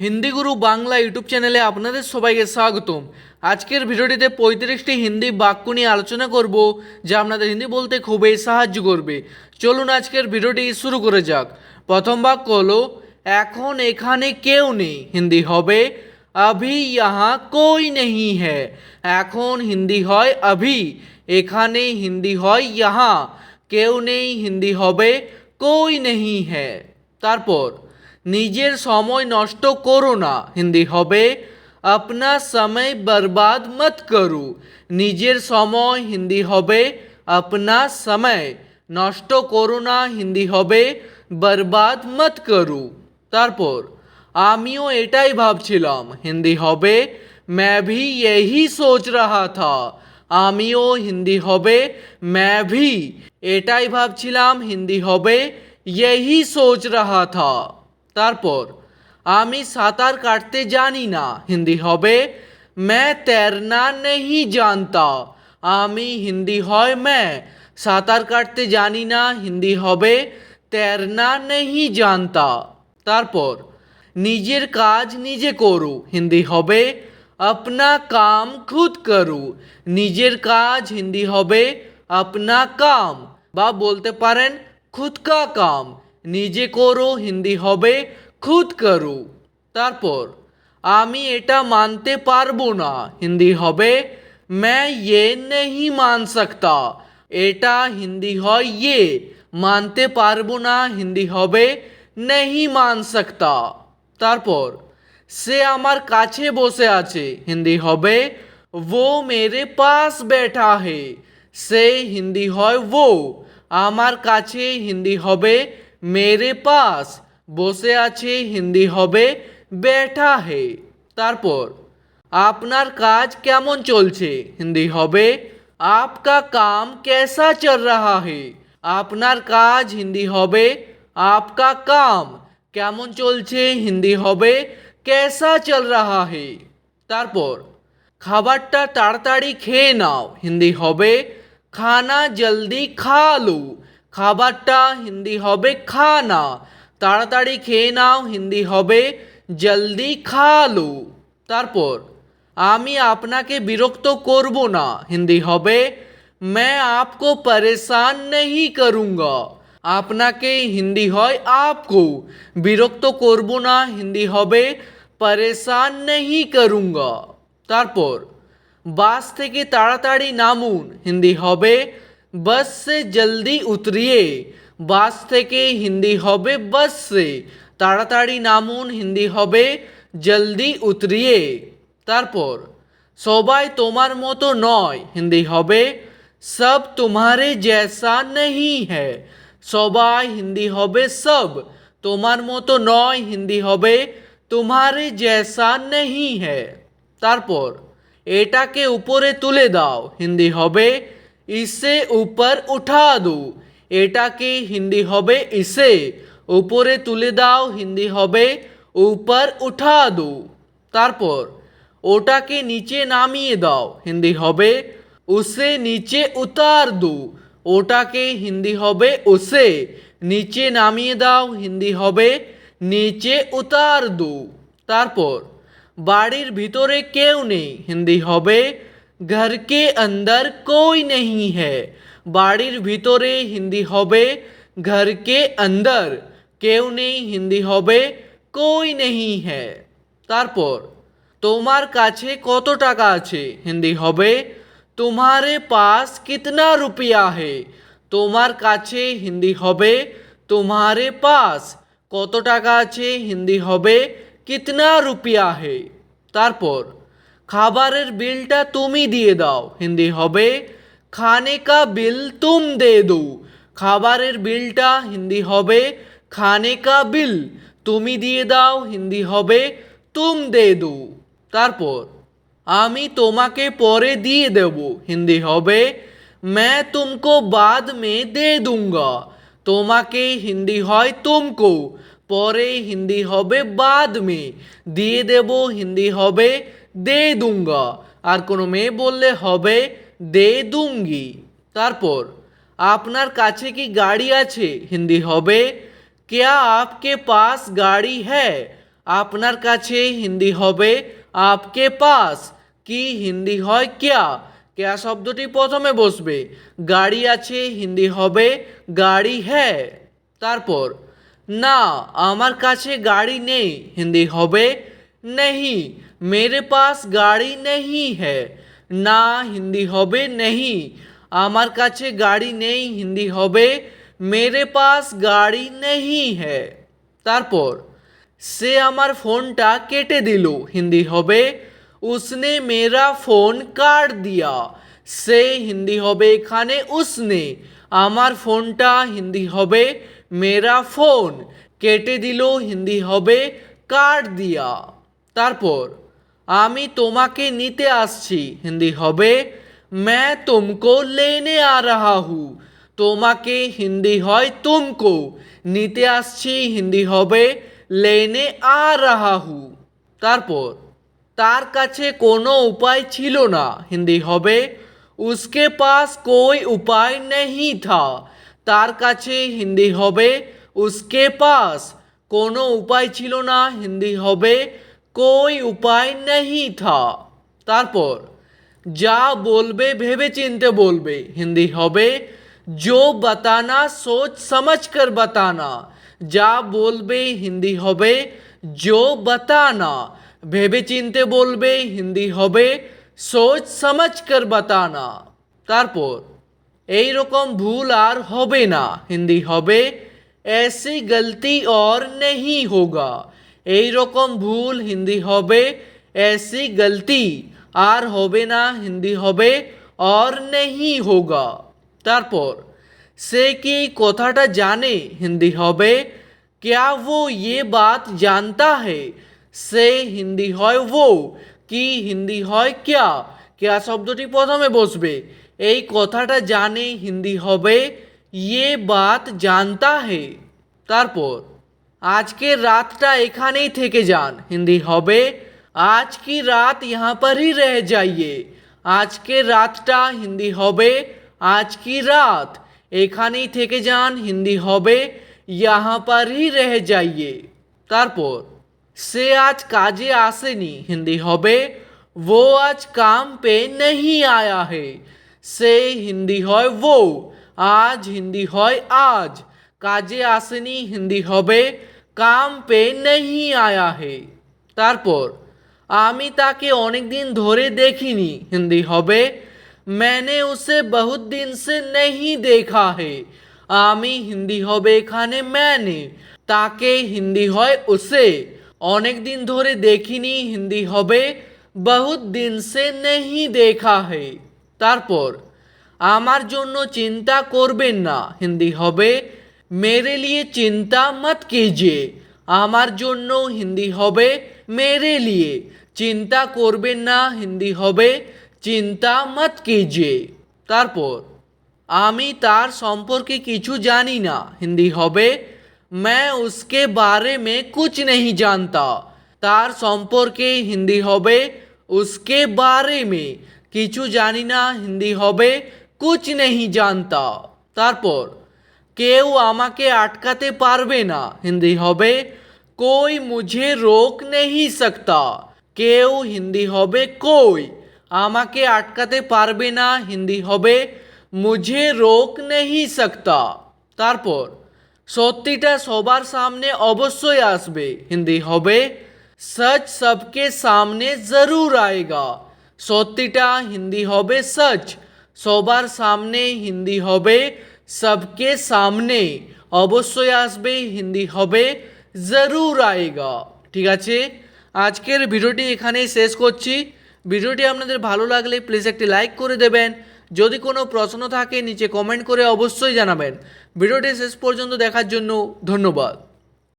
হিন্দি গুরু Bangla YouTube চ্যানেলে আপনাদের সবাইকে স্বাগতম। আজকের ভিডিওটিতে পঁয়ত্রিশটি হিন্দি বাক্য নিয়ে আলোচনা করব, যা আপনাদের হিন্দি বলতে খুবই সাহায্য করবে। চলুন আজকের ভিডিওটি শুরু করে যাক। প্রথম বাক্য হল, এখন এখানে কেউ নেই। হিন্দি হবে, আভি ইহা কই নেই হ্যাঁ এখন হিন্দি হয় আভি, এখানে হিন্দি হয় ইহা। কেউ নেই, হিন্দি হবে, কই নেই হ্যাঁ তারপর? নিজের সময় নষ্ট করো না হিন্দি হবে আপনা সময় বরবাদ মত করু নিজের সময় হিন্দি হবে আপনা সময় নষ্ট করো না হিন্দি হবে বরবাদ মত করু তারপর আমিও এটাই ভাবছিলাম হিন্দি হবে मैं भी यही सोच रहा था আমিও হিন্দি হবে मैं भी এটাই ভাবছিলাম হিন্দি হবে यही सोच रहा था তারপর আমি সাঁতার কাটতে জানি না হিন্দি হবে मैं तैरना नहीं जानता আমি হিন্দি হয় मैं সাঁতার কাটতে জানি না হিন্দি হবে तैरना नहीं जानता তারপর নিজের কাজ নিজে করু হিন্দি হবে আপনা কাম খুদ করু নিজের কাজ হিন্দি হবে আপনা কাম বা বলতে পারেন খুদ কা কাম নিজে করো হিন্দি হবে খুদ করু তারপর আমি এটা মানতে পারবো না হিন্দি হবে मैं ये नहीं मान सकता এটা হিন্দি হয় ये মানতে পারবো না হিন্দি হবে नहीं मान सकता তারপর সে আমার কাছে বসে আছে হিন্দি হবে वो मेरे पास बैठा है সে হিন্দি হয় वो আমার কাছে হিন্দি হবে মেরে পাস, বসে আছে হিন্দি হবে বেঠা হে। তারপর, আপনার কাজ কেমন চলছে? হিন্দি হবে, আপকা কাম কেসা চল রাহা হে? আপনার কাজ হিন্দি হবে, আপকা কাম কেমন চলছে? হিন্দি হবে, কেসা চল রাহা হে? তারপর, খাবারটা তাড়াতাড়ি খেয়ে নাও। হিন্দি হবে, খানা জলদি খা লো। খাবারটা হিন্দি হবে খানা তাড়াতাড়ি খেয়ে নাও হিন্দি হবে জলদি খা লো তারপর আমি আপনাকে বিরক্ত করব না হিন্দি হবে मैं आपको परेशान नहीं करूँगा আপনাকে হিন্দি হয় আপকো বিরক্ত করব না হিন্দি হবে পরেশান নেহি করুঙ্গা তারপর বাস থেকে তাড়াতাড়ি নামুন হিন্দি হবে বাস সে জলদি উতরিয়ে বাস থেকে হিন্দি হবে বাস সে তাড়াতাড়ি নামুন হিন্দি হবে জলদি উতরিয়ে তারপর সবাই তোমার মতো নয় হিন্দি হবে সব তোমারে জ্যাসা নেই হ্যাঁ সবাই হিন্দি হবে সব তোমার মতো নয় হিন্দি হবে তোমারে জ্যাসা নেই হ্যাঁ তারপর এটাকে উপরে তুলে দাও হিন্দি হবে ইসে উপর উঠা দো। এটাকে হিন্দি হবে ইসে। উপরে তুলে দাও, হিন্দি হবে উপর উঠা দো। তারপর, ওটাকে নিচে নামিয়ে দাও, হিন্দি হবে উসে নিচে উতার দো। ওটাকে হিন্দি হবে উসে। নিচে নামিয়ে দাও, হিন্দি হবে নিচে উতার দো। তারপর, বাড়ির ভিতরে কেউ নেই, হিন্দি হবে घर के अंदर कोई नहीं है। बाड़ी भितरे तो हिंदी होबे, घर के अंदर क्यों नहीं हिंदी होबे, कोई नहीं है। तारपर तुम्हार काछे कत टाका आछे हिंदी होबे तुम्हारे पास कितना रुपया है? तुम्हारे काछे हिंदी होबे तुम्हारे पास कत टाका आछे हिंदी होबे, कितना रुपया है? तारपर খাবারের বিলটা তুমি দিয়ে দাও হিন্দি হবে খানে কা বিল তুম দে দো খাবারের বিলটা হিন্দি হবে খানে কা বিল তুমি দিয়ে দাও হিন্দি হবে তুম দে দো তারপর আমি তোমাকে পরে দিয়ে দেব হিন্দি হবে मैं तुमको बाद में दे दूंगा তোমাকে হিন্দি হয় তুমকো পরে হিন্দি হবে বাদ মে দিয়ে দেব হিন্দি হবে দে দুঙ্গা, আর কোনো মেয়ে বললে হবে দে দুঙ্গি। তারপর, আপনার কাছে কি গাড়ি আছে? হিন্দি হবে, কেয়া আপকে পাস গাড়ি হ্যাঁ? আপনার কাছে, হিন্দি হবে, আপকে পাস। কি? হিন্দি হয়, কেয়া? কেয়া? শব্দটি প্রথমে বসবে, গাড়ি আছে, হিন্দি হবে, গাড়ি হ্যাঁ। তারপর, না, আমার কাছে গাড়ি নেই, হিন্দি হবে, নেহি। मेरे पास গাড়ি नहीं है না হিন্দি হবে नहीं আমার কাছে গাড়ি নেই হিন্দি হবে মেরে পাস গাড়ি नहीं है তারপর সে আমার ফোনটা কেটে দিল হিন্দি হবে उसने मेरा ফোন কাট দিয়া সে হিন্দি হবে এখানে উসনে আমার ফোনটা হিন্দি হবে মেরা ফোন কেটে দিল হিন্দি হবে কাট দিয়া তারপর আমি তোমাকে নিতে আসছি হিন্দি হবে मैं तुमको लेने आ रहा हूँ তোমাকে হিন্দি হয় তুমকো নিতে আসছি হিন্দি হবে লেনে আ রাহা হু তারপর তার কাছে কোনো উপায় ছিল না হিন্দি হবে উসকে পাস কোই উপায় নেই থা তার কাছে হিন্দি হবে উসকে পাস কোনো উপায় ছিল না হিন্দি হবে কোই উপায় নেই থা তারপর যা বলবে ভেবে চিনতে বলবে হিন্দি হবে जो बताना सोच समझ कर बताना যা বলবে হিন্দি হবে जो बताना ভেবে চিনতে বলবে হিন্দি হবে সোচ समझ कर बताना তারপর এই রকম ভুল আর হবে না হিন্দি হবে ऐसी गलती और नहीं होगा এই রকম ভুল হিন্দি হবে ऐसी गलती আর হবে না হিন্দি হবে और नहीं होगा তারপর সে কি কথাটা জানে হিন্দি হবে क्या वो ये बात जानता है সে হিন্দি হয় वो কি হিন্দি হয় क्या क्या শব্দটি প্রথমে বসবে এই কথাটা জানে হিন্দি হবে ये बात जानता है তারপর আজকের রাতটা এখানেই থেকে যান হিন্দি হবে আজ কি রাত यहाँ पर ही रह जाइए আজকের রাতটা হিন্দি হবে আজ কি রাত এখানেই থেকে যান হিন্দি হবে यहाँ पर ही रह जाइए তারপর সে আজ কাজে আসেনি হিন্দি হবে वो आज काम पे नहीं आया है সে হিন্দি হয় वो আজ হিন্দি হয় আজ কাজে আসেনি হিন্দি হবে কাম পেয়ে নেই আয়া হে। তারপর, আমি তাকে অনেক দিন ধরে দেখিনি, হিন্দি হবে ম্যানে উসে বহুত দিন সে নেই দেখা হে আমি হিন্দি হবে এখানে ম্যানে তাকে হিন্দি হয় উসে অনেক দিন ধরে দেখিনি, হিন্দি হবে বহুত দিন সে নেই দেখা হে তারপর, আমার জন্য চিন্তা করবেন না হিন্দি হবে মেরে লিয়ে চিন্তা মত কিজিয়ে আমার জন্য হিন্দি হবে মেরে লিয়ে চিন্তা করবেন না হিন্দি হবে চিন্তা মত কিজিয়ে তারপর আমি তার সম্পর্কে কিছু জানি না হিন্দি হবে मैं उसके बारे में कुछ नहीं जानता তার সম্পর্কে হিন্দি হবে उसके बारे में কিছু জানি না হিন্দি হবে কুছ নেহি জানতা তারপর কেউ আমাকে আটকাতে পারবে না হিন্দি হবে কোই মুঝে রোক নেহি সকতা কেউ হিন্দি হবে কই আমাকে আটকাতে পারবে না হিন্দি হবে মুঝে রোক নেহি সকতা তারপর সত্যিটা সবার সামনে অবশ্যই আসবে হিন্দি হবে সচ সবকে সামনে জরুর আয়েগা সত্যিটা হিন্দি হবে সচ সবার সামনে হিন্দি হবে সবকে সামনে অবশ্যই আসবে হিন্দি হবে জরুর আয়েগা ঠিক আছে আজকের ভিডিওটি এখানেই শেষ করছি ভিডিওটি আপনাদের ভালো লাগলে প্লিজ একটি লাইক করে দেবেন যদি কোনো প্রশ্ন থাকে নিচে কমেন্ট করে অবশ্যই জানাবেন ভিডিওটি শেষ পর্যন্ত দেখার জন্য ধন্যবাদ